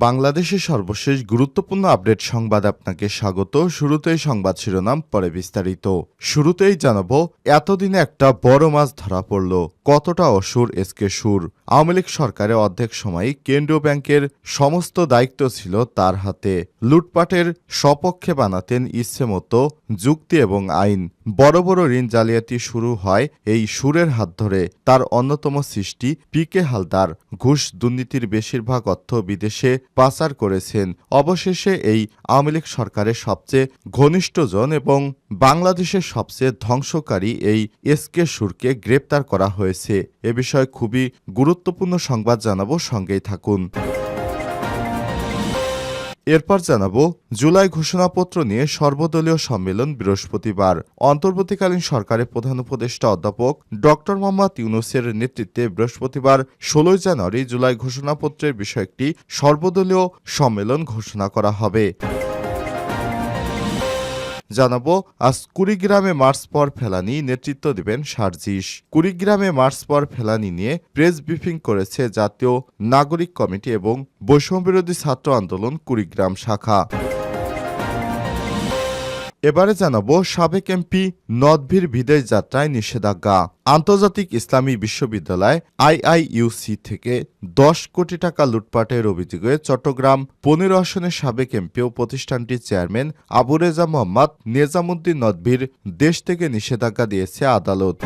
বাংলাদেশের সর্বশেষ গুরুত্বপূর্ণ আপডেট সংবাদ আপনাকে স্বাগত। শুরুতেই সংবাদ শিরোনাম, পরে বিস্তারিত। শুরুতেই জানাব, এতদিনে একটা বড় মাছ ধরা পড়ল। কতটা অসুর এসকে সুর? আওয়ামী লীগ সরকারের অর্ধেক সময় কেন্দ্রীয় ব্যাংকের সমস্ত দায়িত্ব ছিল তার হাতে। লুটপাটের সপক্ষে বানাতেন ইচ্ছে মতো যুক্তি এবং আইন। বড় বড় ঋণ জালিয়াতি শুরু হয় এই সুরের হাত ধরে। তার অন্যতম সৃষ্টি পি কে হালদার। ঘুষ দুর্নীতির বেশিরভাগ অর্থ বিদেশে পাচার করেছেন। অবশেষে এই আওয়ামী লীগ সরকারের সবচেয়ে ঘনিষ্ঠজন এবং বাংলাদেশের সবচেয়ে ধ্বংসকারী এই এসকে সুরকে গ্রেপ্তার করা হয়েছে। এ বিষয়ে খুবই গুরুত্বপূর্ণ সংবাদ জানাব। সঙ্গেই থাকুন। এরপর জানাব জুলাই ঘোষণাপত্র নিয়ে সর্বদলীয় সম্মেলন বৃহস্পতিবার। অন্তর্বর্তীকালীন সরকারের প্রধান উপদেষ্টা অধ্যাপক ড মোহাম্মদ ইউনুসের নেতৃত্বে বৃহস্পতিবার ষোলোই জানুয়ারি জুলাই ঘোষণাপত্রের বিষয়ে একটি সর্বদলীয় সম্মেলন ঘোষণা করা হবে। জানাব, আজ কুড়িগ্রামে মার্চ পর ফেলানি নেতৃত্ব দেবেন সার্জিস। কুড়িগ্রামে মার্চ পর ফেলানি নিয়ে প্রেস ব্রিফিং করেছে জাতীয় নাগরিক কমিটি এবং বৈষম্যবিরোধী ছাত্র আন্দোলন কুড়িগ্রাম শাখা। এবারে জানাব সাবেক এমপি নদভীর বিদেশ যাত্রায় নিষেধাজ্ঞা। আন্তর্জাতিক ইসলামী বিশ্ববিদ্যালয় আইআইইউসি থেকে দশ কোটি টাকা লুটপাটের অভিযোগে চট্টগ্রাম পনেরো আসনের সাবেক এমপি ও প্রতিষ্ঠানটির চেয়ারম্যান আবু রেজা মোহাম্মদ নেজামুদ্দিন নদভীর দেশ থেকে নিষেধাজ্ঞা দিয়েছে আদালত।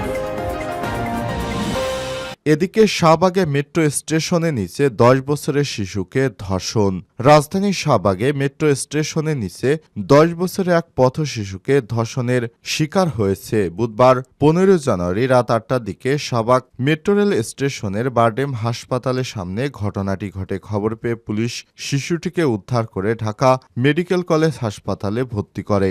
এদিকে শাহবাগে মেট্রো স্টেশনের নিচে দশ বছরের শিশুকে ধর্ষণ। রাজধানীর শাহবাগে মেট্রো স্টেশনের নিচে দশ বছরের এক পথ শিশুকে ধর্ষণের শিকার হয়েছে। বুধবার পনেরো জানুয়ারি রাত আটটার দিকে শাহবাগ মেট্রো রেল স্টেশনের বারডেম হাসপাতালের সামনে ঘটনাটি ঘটে। খবর পেয়ে পুলিশ শিশুটিকে উদ্ধার করে ঢাকা মেডিকেল কলেজ হাসপাতালে ভর্তি করে।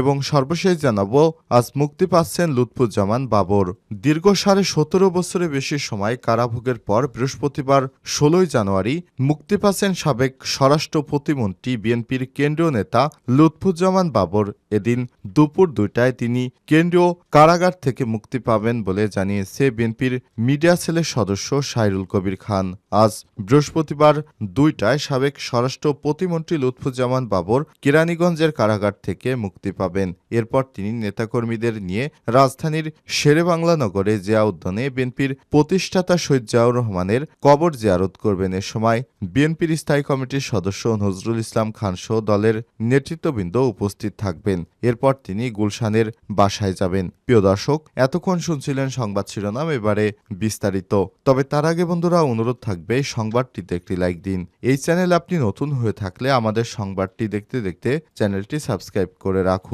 এবং সর্বশেষ জানাব, আজ মুক্তি পাচ্ছেন লুৎফুজ্জামান বাবর। দীর্ঘ সাড়ে সতেরো বছরের বেশি সময় কারাভোগের পর বৃহস্পতিবার ষোলোই জানুয়ারি মুক্তি পাচ্ছেন সাবেক স্বরাষ্ট্র প্রতিমন্ত্রী বিএনপির কেন্দ্রীয় নেতা লুৎফুজ্জামান বাবর। এদিন দুপুর দুইটায় তিনি কেন্দ্রীয় কারাগার থেকে মুক্তি পাবেন বলে জানিয়েছে বিএনপির মিডিয়া সেলের সদস্য সাইরুল কবির খান। আজ বৃহস্পতিবার দুইটায় সাবেক স্বরাষ্ট্র প্রতিমন্ত্রী লুৎফুজ্জামান বাবর কেরানীগঞ্জের কারাগার থেকে মুক্তি পাবেন এরপর তিনি নেতাকর্মীদের নিয়ে রাজধানীর শেরেবাংলা নগরে জিয়া উদ্যানে বিএনপির প্রতিষ্ঠাতা শহীদ রহমানের কবর জিয়ারত করবেন। এ সময় বিএনপির স্থায়ী কমিটির সদস্য নজরুল ইসলাম খান সহ দলের নেতৃত্ববৃন্দ উপস্থিত থাকবেন। এরপর তিনি গুলশানের বাসায় যাবেন। প্রিয় দর্শক, এতক্ষণ শুনছিলেন সংবাদ শিরোনাম, এবারে বিস্তারিত। তবে তার আগে বন্ধুরা, অনুরোধ থাকবে সংবাদটিতে একটি লাইক দিন। এই চ্যানেল আপনি নতুন হয়ে থাকলে আমাদের সংবাদটি দেখতে দেখতে চ্যানেলটি সাবস্ক্রাইব করে রাখুন।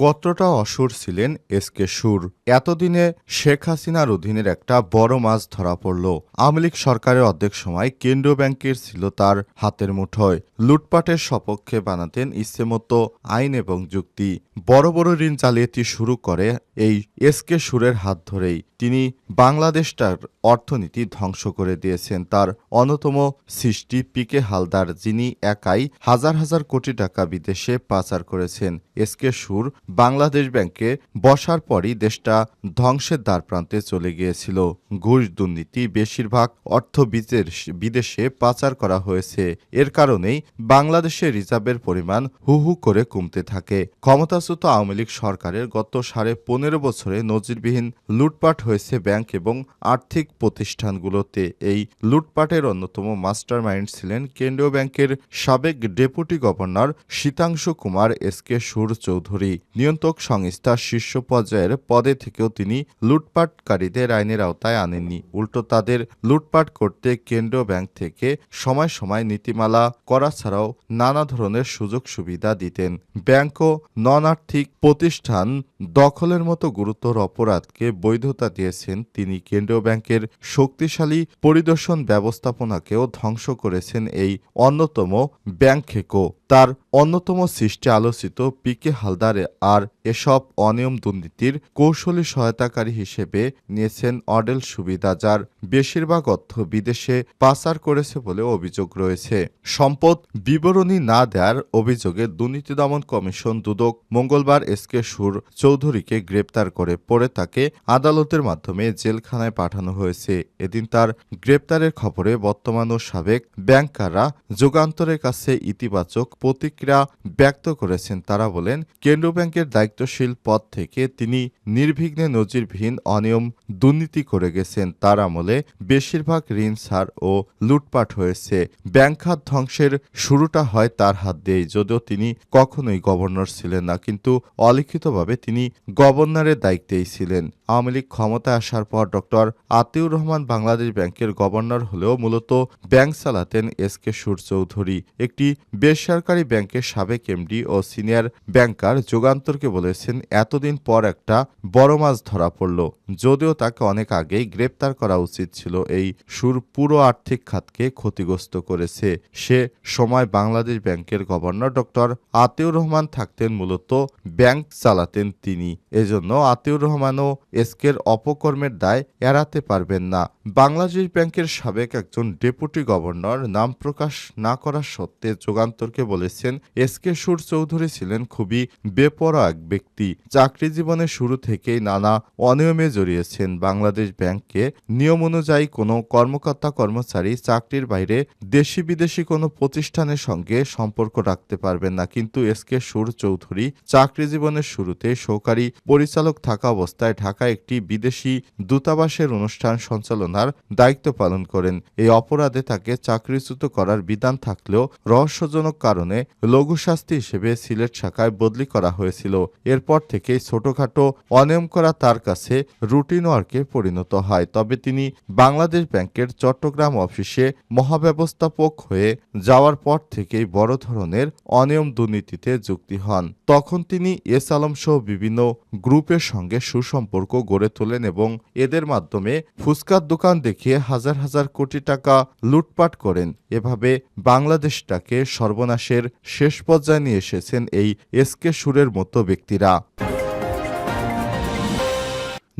কতটা অসুর ছিলেন এসকে সুর? এতদিনে শেখ হাসিনার অধীনের একটা বড় মাছ ধরা পড়ল। আওয়ামী লীগ সরকারের অর্ধেক সময় কেন্দ্রীয় ব্যাংকের ছিল তার হাতের মুঠোয়। লুটপাটের সপক্ষে বানাতেন ইচ্ছেমতো আইন এবং যুক্তি। বড় বড় ঋণ জালিয়াতি শুরু করে এই এসকে সুরের হাত ধরেই। তিনি বাংলাদেশটার অর্থনীতি ধ্বংস করে দিয়েছেন। তার অন্যতম সৃষ্টি পিকে হালদার, যিনি একাই হাজার হাজার কোটি টাকা বিদেশে পাচার করেছেন। এসকে সুর বাংলাদেশ ব্যাংকে বসার পরই দেশটা ধ্বংসের দ্বার প্রান্তে চলে গিয়েছিল। ঘুষ দুর্নীতি বেশিরভাগ অর্থ বিদেশে পাচার করা হয়েছে। এর কারণেই বাংলাদেশের রিজার্ভের পরিমাণ হু হু করে কমতে থাকে। ক্ষমতাচ্যুত আওয়ামী লীগ সরকারের গত সাড়ে পনেরো বছরে নজিরবিহীন লুটপাট হয়েছে ব্যাংক এবং আর্থিক প্রতিষ্ঠানগুলোতে। এই লুটপাটের অন্যতম মাস্টার মাইন্ড ছিলেন কেন্দ্রীয় ব্যাংকের সাবেক deputy governor Sitangshu Kumar S K Sur Chowdhury. নিয়ন্ত্রক সংস্থার শীর্ষ পর্যায়ের পদে থেকেও তিনি লুটপাটকারীদের আইনের আওতায় আনেননি। উল্টো তাদের লুটপাট করতে কেন্দ্রীয় ব্যাংক থেকে সময় সময় নীতিমালা করা ছাড়াও নানা ধরনের সুযোগ সুবিধা দিতেন। ব্যাংক ও নন আর্থিক প্রতিষ্ঠান দখলের মতো গুরুতর অপরাধকে বৈধতা দিয়েছেন তিনি। কেন্দ্রীয় ব্যাংকের শক্তিশালী পরিদর্শন ব্যবস্থাপনাকেও ধ্বংস করেছেন এই অন্যতম ব্যাংক খেকো তার অন্যতম সৃষ্টি আলোচিত পিকে হালদারে আর এসব অনিয়ম দুর্নীতির কৌশলী সহায়তাকারী হিসেবে নিয়েছেন অডেল সুবিধা, যার বেশিরভাগ অর্থ বিদেশে পাচার করেছে বলে অভিযোগ রয়েছে। সম্পদ বিবরণী না দেওয়ার অভিযোগে দুর্নীতি দমন কমিশন দুদক মঙ্গলবার এস কে সুর চৌধুরীকে গ্রেপ্তার করে, পরে তাকে আদালতের মাধ্যমে জেলখানায় পাঠানো হয়েছে। এদিন তার গ্রেপ্তারের খবরে বর্তমান ও সাবেক ব্যাংকাররা যুগান্তরের কাছে ইতিবাচক প্রতিক্রিয়া ব্যক্ত করেছেন। তারা বলেন, কেন্দ্রীয় ব্যাংকের দায়িত্বশীল পদ থেকে তিনি নির্বিঘ্নে নজিরবিহীন অনিয়ম দুর্নীতি করে গেছেন। তার আমলে বেশিরভাগ ঋণ, ছাড় ও লুটপাট হয়েছে। ব্যাংক খাত ধ্বংসের শুরুটা হয় তার হাত দিয়েই, যদিও তিনি কখনোই গভর্নর ছিলেন না, কিন্তু অলিখিতভাবে তিনি গভর্নরের দায়িত্বেই ছিলেন। আওয়ামী লীগ ক্ষমতায় আসার পর ডক্টর আতিউর রহমান বাংলাদেশ ব্যাংকের গভর্নর হলেও মূলত ব্যাংক চালাতেন এস কে সুর চৌধুরী একটি বেসরকারি ব্যাংকের সাবেক এমডি ও সিনিয়র ব্যাংকার যুগান্তরকে বলেছেন, এতদিন পর একটা বড় মাছ ধরা পড়ল। যদিও তাকে অনেক আগেই গ্রেপ্তার করা উচিত ছিল। এই সুর পুরো আর্থিক খাতকে ক্ষতিগ্রস্ত করেছে। সে সময় বাংলাদেশ ব্যাংকের গভর্নর ডক্টর আতিউর রহমান থাকতেন মূলত ব্যাংক চালাতেন তিনি। এজন্য আতিউর রহমানও এসকের অপকর্মের দায় এড়াতে পারবেন না। বাংলাদেশ ব্যাংকের সাবেক একজন ডেপুটি গভর্নর নাম প্রকাশ না করার সত্ত্বে যোগান্তরকে বলেছেন, এসকে সুর চৌধুরী ছিলেন খুবই বেপরোয়া এক ব্যক্তি চাকরি জীবনের শুরু থেকেই নানা অনিয়মে জড়িয়েছেন। বাংলাদেশ ব্যাংককে নিয়ম অনুযায়ী কোনো কর্মকর্তা কর্মচারী চাকরির বাইরে দেশি বিদেশি কোনো প্রতিষ্ঠানের সঙ্গে সম্পর্ক রাখতে পারবেন না। কিন্তু এসকে সুর চৌধুরী চাকরি জীবনের শুরুতে সহকারী পরিচালক থাকা অবস্থায় ঢাকায় একটি বিদেশি দূতাবাসের অনুষ্ঠান সঞ্চালনার দায়িত্ব পালন করেন। এই অপরাধে তাকে চাকরিচ্যুত করার বিধান থাকলেও রহস্যজনক কারণে লঘু শাস্তি হিসেবে সিলেট শাখায় বদলি করা হয়েছিল। এরপর থেকেই ছোটখাটো অনিয়ম করা তার কাছে রুটিন ওয়ার্কে পরিণত হয়। তবে তিনি বাংলাদেশ ব্যাংকের চট্টগ্রাম অফিসে মহাব্যবস্থাপক হয়ে যাওয়ার পর থেকেই বড় ধরনের অনিয়ম দুর্নীতিতে যুক্তি হন। তখন তিনি এস আলম সহ বিভিন্ন গ্রুপের সঙ্গে সুসম্পর্ক গড়ে তোলেন এবং এদের মাধ্যমে ফুচকার দোকান দেখিয়ে হাজার হাজার কোটি টাকা লুটপাট করেন। এভাবে বাংলাদেশটাকে সর্বনাশের শেষ পর্যায়ে নিয়ে এসেছেন এই এসকে সুরের মতো compartirá.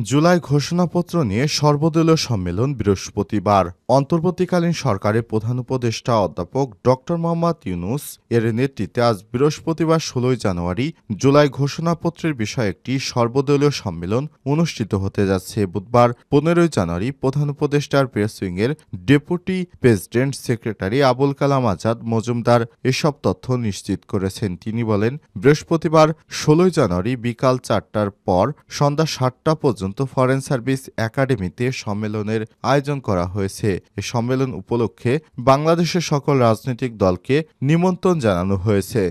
জুলাই ঘোষণাপত্র নিয়ে সর্বদলীয় সম্মেলন বৃহস্পতিবার। অন্তর্বর্তীকালীন সরকারের প্রধান উপদেষ্টা অধ্যাপক ডক্টর মোহাম্মদ ইউনুস এর নেতৃত্বে আজ বৃহস্পতিবার ষোলোই জানুয়ারি জুলাই ঘোষণাপত্রের বিষয়ে একটি সর্বদলীয় সম্মেলন অনুষ্ঠিত হতে যাচ্ছে। বুধবার পনেরোই জানুয়ারি প্রধান উপদেষ্টার press উইংয়ের deputy president secretary Abul Kalam Azad Majumdar এসব তথ্য নিশ্চিত করেছেন। তিনি বলেন, বৃহস্পতিবার ষোলোই জানুয়ারি বিকাল চারটার পর সন্ধ্যা সাতটা পর্যন্ত ফরেন সার্ভিস একাডেমিতে সম্মেলনের আয়োজন করা হয়েছে। এ সম্মেলন উপলক্ষে বাংলাদেশের সকল রাজনৈতিক দলকে নিমন্ত্রণ জানানো হয়েছে।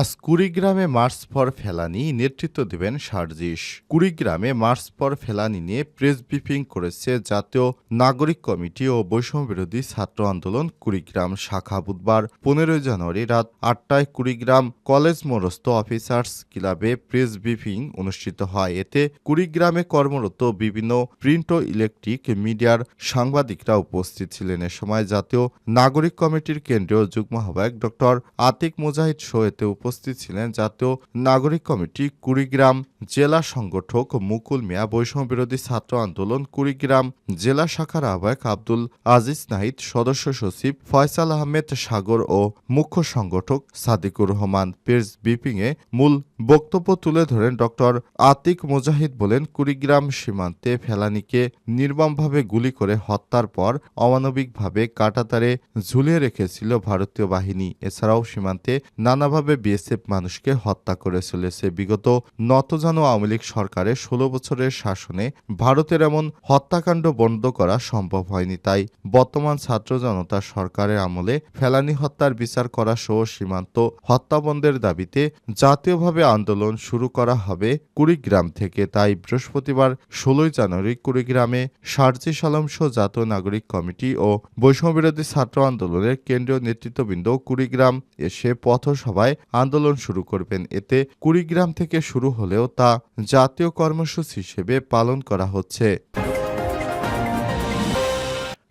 আজ কুড়িগ্রামে মার্চ ফর ফেলানি নেতৃত্ব দেবেন সার্জিস। কুড়িগ্রামে মার্চ ফর ফেলানি নিয়ে প্রেস ব্রিফিং করেছে জাতীয় নাগরিক কমিটি ও বৈষম্য বিরোধী ছাত্র আন্দোলন কুড়িগ্রাম শাখা বুধবার, পনেরোই জানুয়ারি রাত আটটায় কুড়িগ্রাম কলেজ মোরস্থ অফিসার্স ক্লাবে প্রেস ব্রিফিং অনুষ্ঠিত হয়। এতে কুড়িগ্রামে কর্মরত বিভিন্ন প্রিন্ট ও ইলেকট্রিক মিডিয়ার সাংবাদিকরা উপস্থিত ছিলেন। এ সময় জাতীয় নাগরিক কমিটির কেন্দ্রীয় যুগ্ম আহ্বায়ক ডক্টর আতিক মুজাহিদ শো এতে উপস্থিত ছিলেন জাতীয় নাগরিক কমিটি কুড়িগ্রাম জেলা সংগঠক মুকুল মিয়া, বৈষম্য বিরোধী ছাত্র আন্দোলন কুড়িগ্রাম জেলা শাখার আহ্বায়ক আব্দুল আজিজ নাহিদ, সদস্য সচিব ফয়সাল আহমেদ সাগর ও মুখ্য সংগঠক সাদিকুর রহমান। প্রেস ব্রিফিংয়ে মূল বক্তব্য তুলে ধরেন ডক্টর আতিক মুজাহিদ বলেন, কুড়িগ্রাম সীমান্তে ফেলানিকে নির্মমভাবে গুলি করে হত্যার পর অমানবিকভাবে কাটাতারে ঝুলিয়ে রেখেছিল ভারতীয় বাহিনী। এছাড়াও সীমান্তে নানাভাবে বিএসএফ মানুষকে হত্যা করে চলেছে। বিগত নতজানু আওয়ামী লীগ সরকারের ষোলো বছরের শাসনে ভারতের এমন হত্যাকাণ্ড বন্ধ করা সম্ভব হয়নি। তাই বর্তমান ছাত্র জনতা সরকারের আমলে ফেলানি হত্যার বিচার করা সহ সীমান্ত হত্যা বন্ধের দাবিতে জাতীয়ভাবে আন্দোলন শুরু করা হবে কুড়িগ্রাম থেকে। তাই বৃহস্পতিবার ষোলোই জানুয়ারি কুড়িগ্রামে সার্জি সালাম সহ জাতীয় নাগরিক কমিটি ও বৈষম্যবিরোধী ছাত্র আন্দোলনের কেন্দ্রীয় নেতৃত্ববৃন্দ কুড়িগ্রাম এসে পথসভায় আন্দোলন শুরু করবেন। এতে কুড়িগ্রাম থেকে শুরু হলেও তা জাতীয় কর্মসূচি হিসেবে পালন করা হচ্ছে।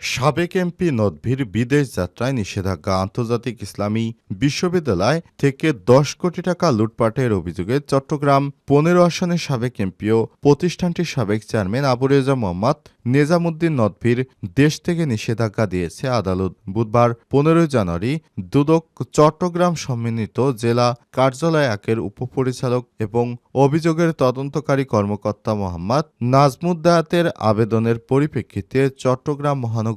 সাবেক এমপি নদভীর বিদেশ যাত্রায় নিষেধাজ্ঞা আন্তর্জাতিক ইসলামী বিশ্ববিদ্যালয় থেকে দশ কোটি টাকা লুটপাটের অভিযোগে চট্টগ্রাম পনেরো আসনের সাবেক এমপি ও প্রতিষ্ঠানটির সাবেক চেয়ারম্যান আবু রেজা মোহাম্মদ নেজামুদ্দিন নদভীর দেশ থেকে নিষেধাজ্ঞা দিয়েছে আদালত। বুধবার পনেরোই জানুয়ারি দুদক চট্টগ্রাম সম্মিলিত জেলা কার্যালয় একের উপপরিচালক এবং অভিযোগের তদন্তকারী কর্মকর্তা মোহাম্মদ নাজমুদ্দায়াতের আবেদনের পরিপ্রেক্ষিতে চট্টগ্রাম মহানগর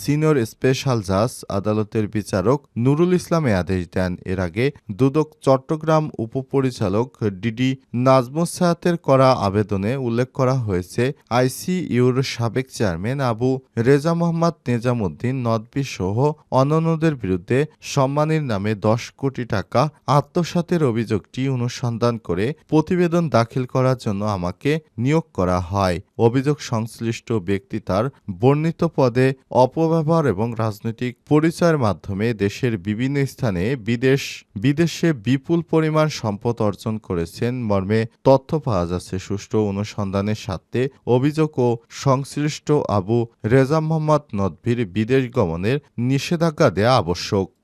সিনিয়র স্পেশাল জাজ আদালতের বিচারক নুরুল ইসলাম আদেশ দেন। এর আগে দুদক চট্টগ্রাম উপপরিচালক ডিডি নাজমুসায়াতের করা আবেদনে উল্লেখ করা হয়েছে, আইসিইউর সাবেক চেয়ারম্যান আবু রেজা মোহাম্মদ নেজামুদ্দিন, নদবী সহ অন্যান্যদের বিরুদ্ধে সম্মানের নামে দশ কোটি টাকা আত্মসাতের অভিযোগটি অনুসন্ধান করে প্রতিবেদন দাখিল করার জন্য আমাকে নিয়োগ করা হয়। অভিযোগ সংশ্লিষ্ট ব্যক্তি তার বর্ণিত পদে অপব্যবহার এবং রাজনৈতিক পরিচয়ের মাধ্যমে দেশের বিভিন্ন স্থানে বিদেশ, বিদেশে বিপুল পরিমাণ সম্পদ অর্জন করেছেন। মর্মে তথ্য পাওয়া যাচ্ছে, সুষ্ঠু অনুসন্ধানের স্বার্থে অভিযোগ ও সংশ্লিষ্ট আবু রেজা মোহাম্মদ নদভীর বিদেশ গমনের নিষেধাজ্ঞা দেয়া আবশ্যক।